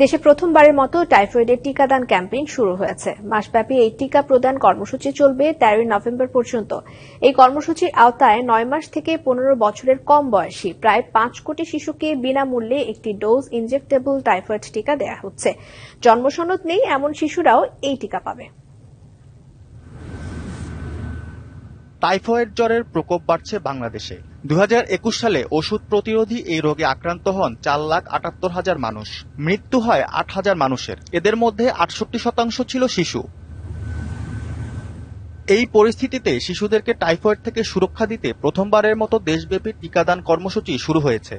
দেশে প্রথমবারের মতো টাইফয়েডের টিকাদান ক্যাম্পেইন শুরু হয়েছে। মাসব্যাপী এই টিকা প্রদান কর্মসূচি চলবে তেরোই নভেম্বর পর্যন্ত। এই কর্মসূচির আওতায় নয় মাস থেকে পনেরো বছরের কম বয়সী প্রায় পাঁচ কোটি শিশুকে বিনামূল্যে একটি ডোজ ইনজেক্টেবল টাইফয়েড টিকা দেওয়া হচ্ছে। জন্মসনদ নেই, এমন শিশুরাও এই টিকা পাবে। টাইফয়েড জ্বরের প্রকোপ বাড়ছে বাংলাদেশে। দু হাজার একুশ সালে ওষুধ প্রতিরোধী এই রোগে আক্রান্ত হন চার লাখ আটাত্তর হাজার মানুষ। মৃত্যু হয় আট হাজার মানুষের। এদের মধ্যে আটষট্টি শতাংশ ছিল শিশু। এই পরিস্থিতিতে শিশুদেরকে টাইফয়েড থেকে সুরক্ষা দিতে প্রথমবারের মতো দেশব্যাপী টিকাদান কর্মসূচি শুরু হয়েছে।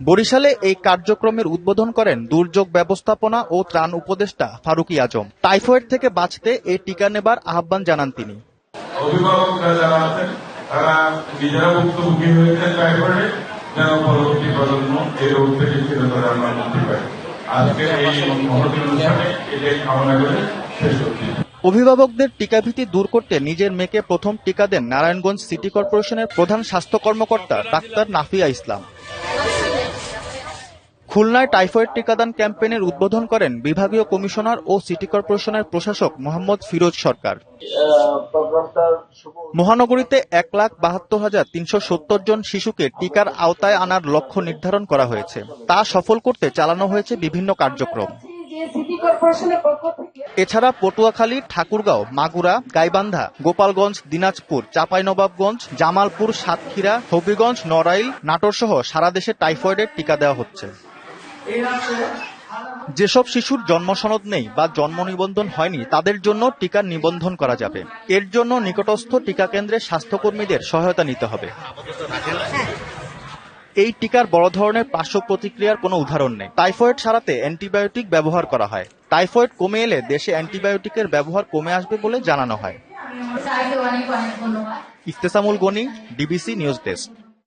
বরিশালে এই কার্যক্রমের উদ্বোধন করেন দুর্যোগ ব্যবস্থাপনা ও ত্রাণ উপদেষ্টা ফারুকি আজম। টাইফয়েড থেকে বাঁচতে এই টিকা নেবার আহ্বান জানান তিনি। অভিভাবকরা যারা আছেন তারা নিজেরা ভুক্তভোগী হয়েছেন টাইফয়েডে যেন পরবর্তী প্রজন্ম এই রোগ থেকে চিরতরে আমরা মুক্তি পাই। আজকের এই মহতি অনুষ্ঠানে এটাই কামনা করে শেষ করছি। অভিভাবকদের টিকাভীতি দূর করতে নিজের মেয়েকে প্রথম টিকা দেন নারায়ণগঞ্জ সিটি কর্পোরেশনের প্রধান স্বাস্থ্য কর্মকর্তা ডাক্তার নাফিয়া ইসলাম। খুলনায় টাইফয়েড টিকাদান ক্যাম্পেইনের উদ্বোধন করেন বিভাগীয় কমিশনার ও সিটি কর্পোরেশনের প্রশাসক মোহাম্মদ ফিরোজ সরকার। মহানগরীতে এক লাখ বাহাত্তর হাজার তিনশো সত্তর জন শিশুকে টিকার আওতায় আনার লক্ষ্য নির্ধারণ করা হয়েছে। তা সফল করতে চালানো হয়েছে বিভিন্ন কার্যক্রম। এছাড়া পটুয়াখালী, ঠাকুরগাঁও, মাগুরা, গাইবান্ধা, গোপালগঞ্জ, দিনাজপুর, চাঁপাইনবাবগঞ্জ, জামালপুর, সাতক্ষীরা, হবিগঞ্জ, নড়াইল, নাটোর সহ সারা দেশে টাইফয়েডের টিকা দেওয়া হচ্ছে। যেসব শিশুর জন্ম সনদ নেই বা জন্ম নিবন্ধন হয়নি তাদের জন্য টিকার নিবন্ধন করা যাবে। এর জন্য নিকটস্থ টিকা কেন্দ্রের স্বাস্থ্যকর্মীদের সহায়তা নিতে হবে। এই টিকার বড় ধরনের পার্শ্ব প্রতিক্রিয়ার কোনো উদাহরণ নেই। টাইফয়েড সারাতে অ্যান্টিবায়োটিক ব্যবহার করা হয়। টাইফয়েড কমে এলে দেশে অ্যান্টিবায়োটিকের ব্যবহার কমে আসবে বলে জানানো হয়। Ihtesamul Gani DBC news desk.